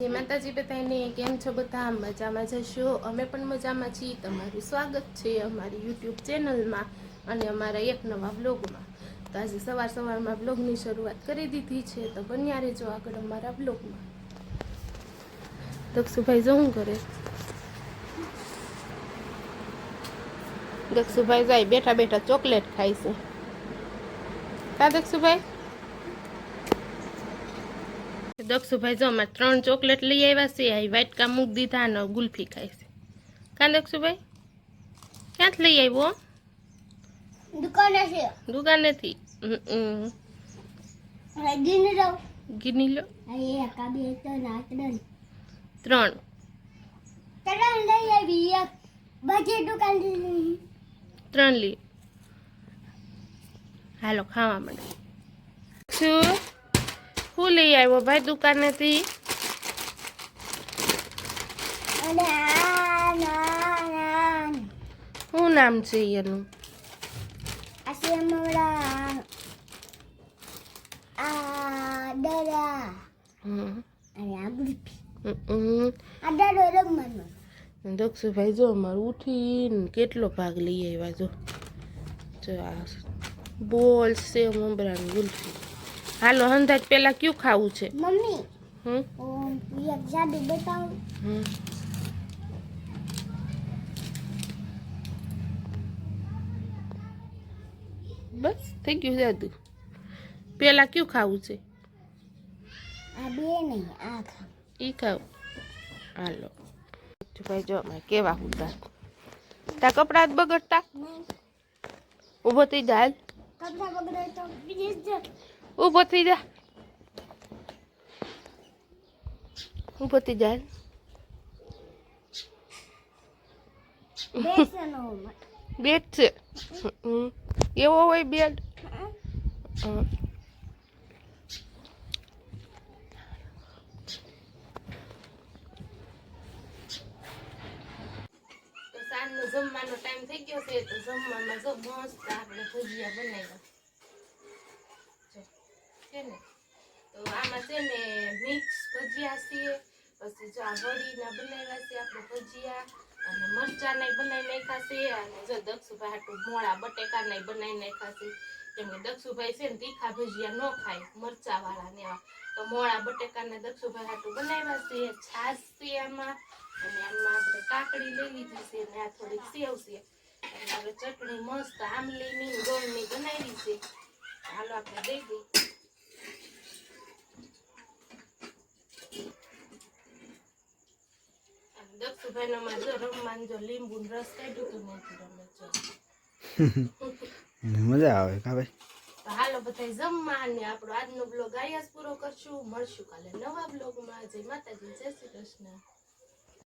જય માતાજી બધાને કેમ છો? બધા મજામાં જશો અમે પણ મજામાં છીએ. તમારું સ્વાગત છે અમારી યુટ્યુબ ચેનલમાં અને અમારા એક નવા બ્લોગમાં તો આજે સવાર સવારમાં બ્લોગની શરૂઆત કરી દીધી છે. તો બન્યા રહેજો આગળ અમારા બ્લોગમાં દક્ષુભાઈ જવું કરે? દક્ષુભાઈ જાય, બેઠા બેઠા ચોકલેટ ખાય છે. કા દક્ષુભાઈ? દક્ષુભાઈ જો અમારે ત્રણ ચોકલેટ લઈ આવ્યા છે આ વાટકા મૂકી દીધા અને ગુલ્ફી ખાય છે. કાં દક્ષુભાઈ? ક્યાંથી લઈ આવ્યો દુકાને દુકાનેથી ગીને લો. ત્રણ ત્રણ. લઈ આવી એક. બધી દુકાન ત્રણ લી. હાલો ખાવા માંડે. શું લઈ આવ્યો ભાઈ દુકાનેથી. શું નામ છે એનું? દક્ષુભાઈ જો અમારું ઉઠીને કેટલો ભાગ લઈ આવ્યા જો. બોલ સેવ મમરા ને ગુલ્ફી હાલો હંધાજ પેલા કયું ખાવું છે? Mummy hmm? એક જાદુ બતાવો. હમ. બસ થઈ ગયું જાદુ પેલા કયું ખાવું છે? આ બે નહીં આ ખા ઈ ખાવ. હાલો. ભાઈ જો અમારે કેવા ઉતાર તા કપડા જ બગડતા? ઊભો થઈ જાય. કપડા બગડે તો બીજે જ ઊભો થઈ જા. ઊભો થઈ જા. બેડ છે. હમ. એવો હોય બેડ. હમ. તો સાંજનો જમવાનો ટાઈમ થઈ ગયો છે તો જમવામાં જો મસ્ત આપણે ભજીયા બનાવ્યા. છે ને, તો આમાં છે ને મિક્સ ભજીયા છે, પછી જો આ વડીના બનાવ્યા છે આપણે ભજીયા, અને મરચાના બનાવી નાખ્યા છે, અને જો દક્ષુભાઈ મોળા બટેકાના બનાવી નાખ્યા છે. કેમ કે દક્ષુભાઈ છે ને તીખા ભજીયા ન ખાય મરચા વાળા ને તો મોળા બટેકાના દક્ષુભાઈ હાટું બનાવ્યા છે, છાશ છે આમાં, અને આમાં આપણે કાકડી લઈ લીધી છે, ને આ થોડીક સેવ છે. અને હવે ચટણી મસ્ત આમલીની ગોળની બનાવી છે. હાલો આપણે દઈ દઈએ. દક્ષુભાઈ નો રમવાનું જો લીંબુ રસ કાઢ્યું તું નથી રમે મજા આવે કા ભાઈ હાલો બધા જમવા અને આપણો આજનો બ્લોગ આયા જ પૂરો કરશું મળશું કાલે નવા બ્લોગમાં જય માતાજી જય શ્રી કૃષ્ણ